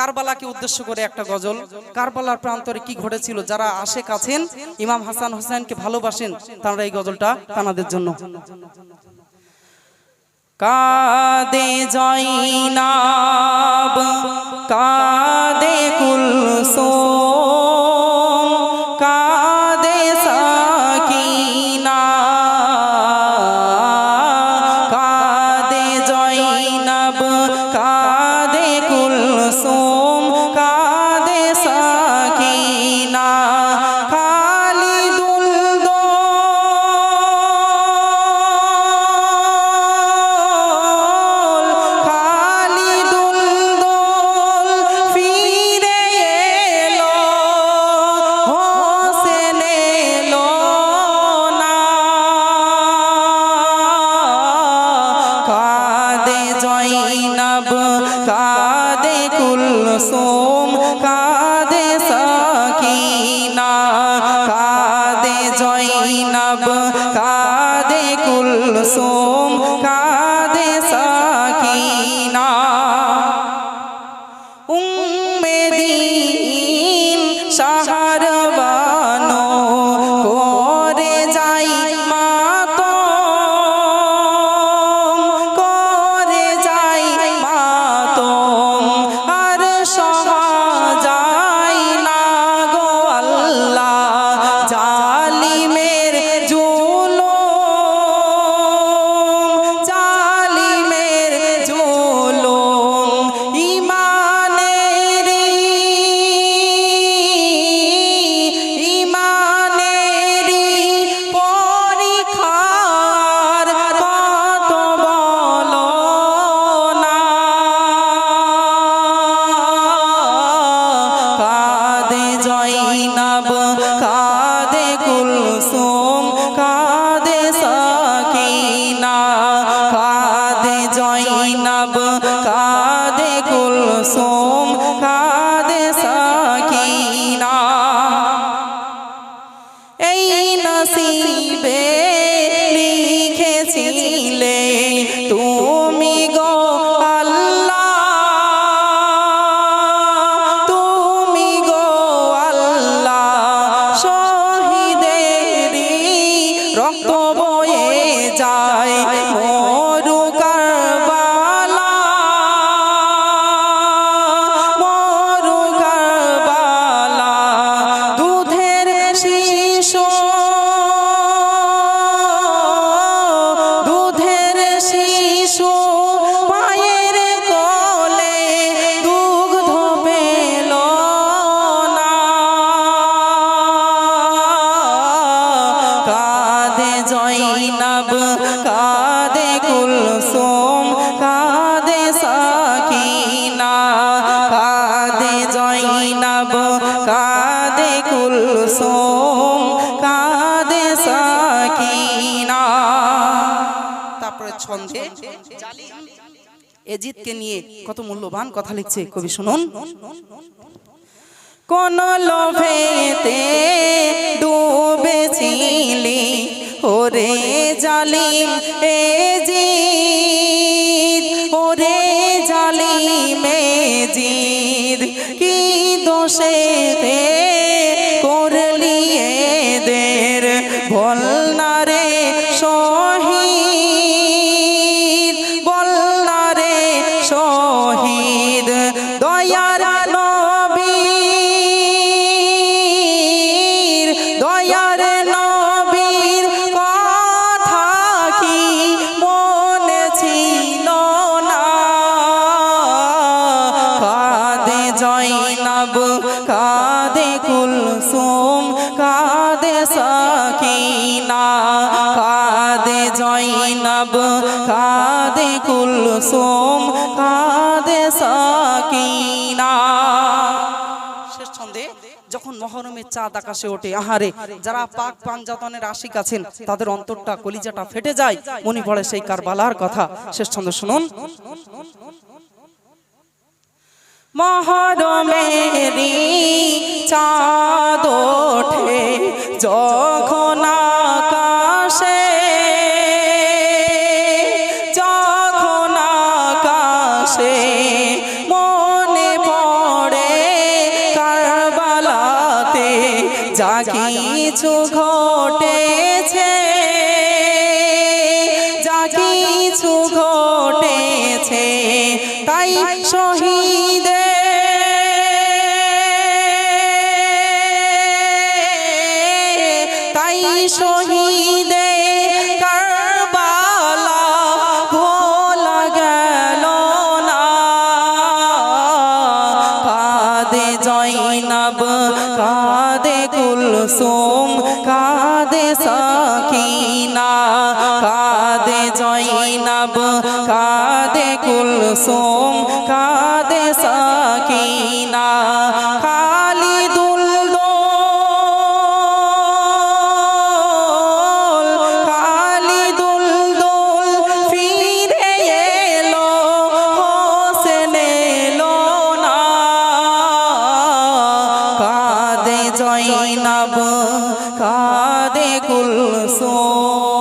কারবালাকে উদ্দেশ্য করে একটা গজল। কারবালার প্রান্তরে কি ঘটেছিল? যারা আশেক আছেন, ইমাম হাসান হোসেনকে ভালোবাসেন, তারা এই গজলটা তানাদের জন্য। কাদে জয়নাব, কাদে কুলসুম কাদে কুল সোম সাকিনা নসিবে। জয়নব, কাদে কুলসুম, কাদে সাকিনা, কাদে জয়নব, কাদে কুলসুম, কাদে সাকিনা। তারপরে ছন্দে এজিদকে নিয়ে কত মূল্যবান কথা লিখছে কবি, শুনুন। কোন লোভেতে ডুবেছিলি ওরে জালিম এ জি ওরে জালিম এ জিদ কি দোষে করলি এদের? বল কুলসুম কাদে সাকিনা, কাদে জয়নব, কাদে কুলসুম, কাদে সাকিনা। শেষ ছন্দে যখন মহরমের চাঁদ আকাশে ওঠে, আহারে, যারা পাক পাঞ্জাতনের আশিক আছেন, তাদের অন্তরটা, কলিজাটা ফেটে যায়, মনে পড়ে সেই কারবালার কথা। শেষ ছন্দ শুনুন। মহরমেরি চাঁদ ওঠে যখন আকাশে যখন আকাশে মনে পড়ে কারবালাতে যা কিছু ঘটেছে শহীদে কারবালা ভোলা গেল না। কাদে জয়নব, কাদে কুলসুম, কাদে সাকিনা। কাদে জয়নব, কাদে কুলসুম, কাদে সাকিনা। জয়নব কাদে কুলসুম